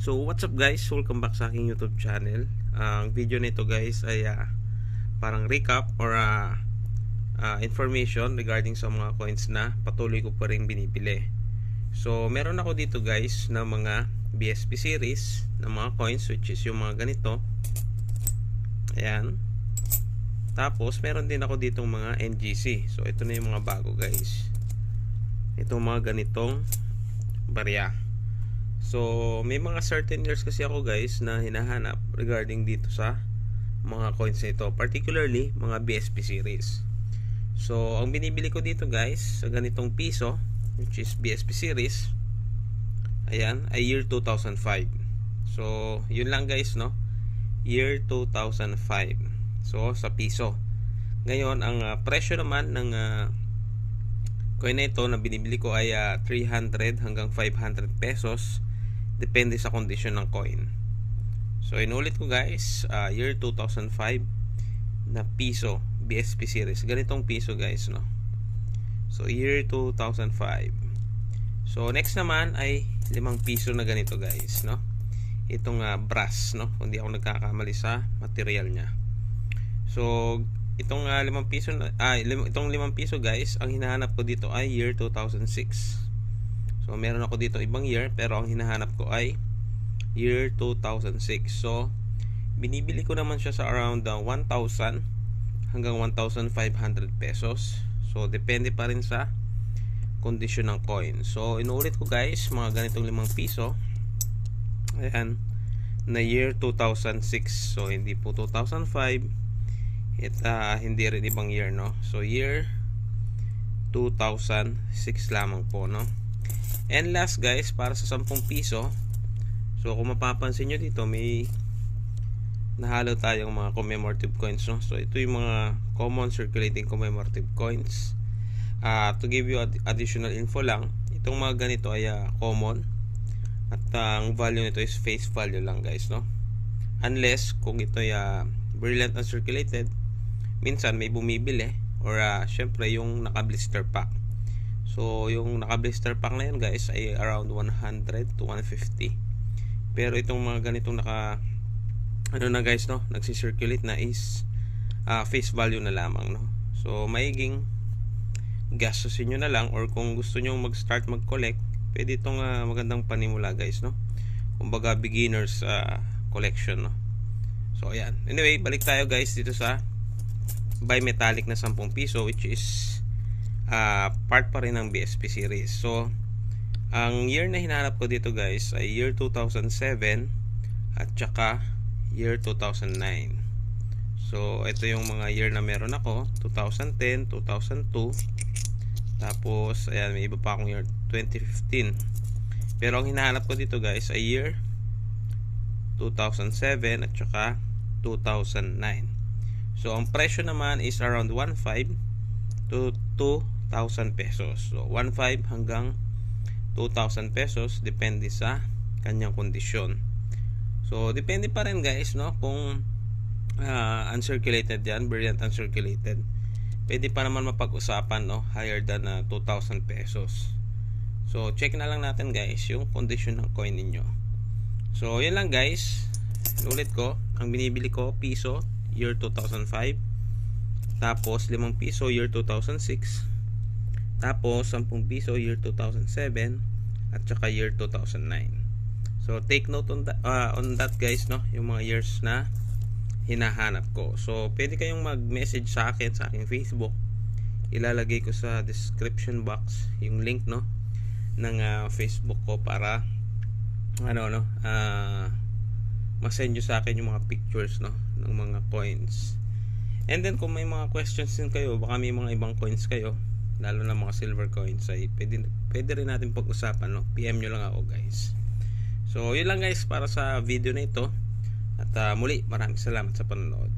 So what's up guys, welcome back sa aking YouTube channel. Ang video nito guys ay ah, parang recap or ah, ah, information regarding sa mga coins na patuloy ko pa rin binibili. So meron ako dito guys na mga BSP series na mga coins which is yung mga ganito. Ayan. Tapos meron din ako ditong mga NGC So ito na yung mga bago guys. Itong mga ganitong barya So, may mga certain years kasi ako guys na hinahanap regarding dito sa mga coins na ito. Particularly, mga BSP series. So, ang binibili ko dito guys, sa ganitong piso, which is BSP series, ayan, ay year 2005. So, yun lang guys, no? Year 2005. So, sa piso. Ngayon, ang ah, presyo naman ng ah, coin na ito na binibili ko ay ah, 300 hanggang 500 pesos depende sa condition ng coin. So inulit ko guys uh, year 2005 na piso BSP series. Ganitong piso guys no? So year 2005 so next naman ay limang piso na ganito guys no? Itong uh, brass no? Kung di ako nagkakamali sa material niya. So itong uh, limang piso na, ah, lim, itong limang piso guys ang hinahanap ko dito ay year 2006 So meron ako dito ibang year pero ang hinahanap ko ay year 2006. So binibili ko naman siya sa around uh, 1,000 hanggang 1,500 pesos. So depende pa rin sa condition ng coin. So inuulit ko guys mga ganitong 5 piso. Ayan na year 2006. So hindi po 2005. It, uh, hindi rin ibang year no. So year 2006 lamang po no. And last guys, para sa 10 piso. So kung mapapansin nyo dito, may nahalo tayong mga commemorative coins. No? So ito yung mga common circulating commemorative coins. Uh, to give you ad additional info lang, itong mga ganito ay uh, common. At uh, ang value nito is face value lang guys. No? Unless kung ito ay uh, brilliant uncirculated, minsan may bumibili or uh, syempre yung naka blister pack So, yung naka-blister pack na yan guys ay around 100 to 150. Pero itong mga ganitong naka ano na guys no, nagsi-circulate na is uh, face value na lamang no. So, maiging gastusin nyo na lang or kung gusto nyo mag-start mag-collect, pwede itong uh, magandang panimula guys no. Kumbaga beginners uh, collection no. So, ayan. Anyway, balik tayo guys dito sa bimetallic na 10 piso which is uh, part pa rin ng BSP series. So, ang year na hinahanap ko dito guys ay year 2007 at saka year 2009. So, ito yung mga year na meron ako. 2010, 2002. Tapos, ayan, may iba pa akong year 2015. Pero ang hinahanap ko dito guys ay year 2007 at saka 2009. So, ang presyo naman is around 1.5 to 2,000 pesos. So, 1,500 hanggang 2,000 pesos depende sa kanyang kondisyon. So, depende pa rin guys, no? Kung uh, uncirculated yan, brilliant uncirculated, pwede pa naman mapag-usapan, no? Higher than uh, 2,000 pesos. So, check na lang natin guys yung condition ng coin ninyo. So, yun lang guys. Ulit ko, ang binibili ko, piso, year 2005. Tapos, 5 piso, year 2006. Tapos, 10 piso year 2007 at saka year 2009. So, take note on that, uh, on that guys, no? Yung mga years na hinahanap ko. So, pwede kayong mag-message sa akin sa aking Facebook. Ilalagay ko sa description box yung link, no? ng uh, Facebook ko para ano no uh, ma-send nyo sa akin yung mga pictures no ng mga coins and then kung may mga questions din kayo baka may mga ibang coins kayo lalo na mga silver coins ay pwede, pwede rin natin pag-usapan no? PM nyo lang ako guys. So yun lang guys para sa video na ito. At uh, muli maraming salamat sa panonood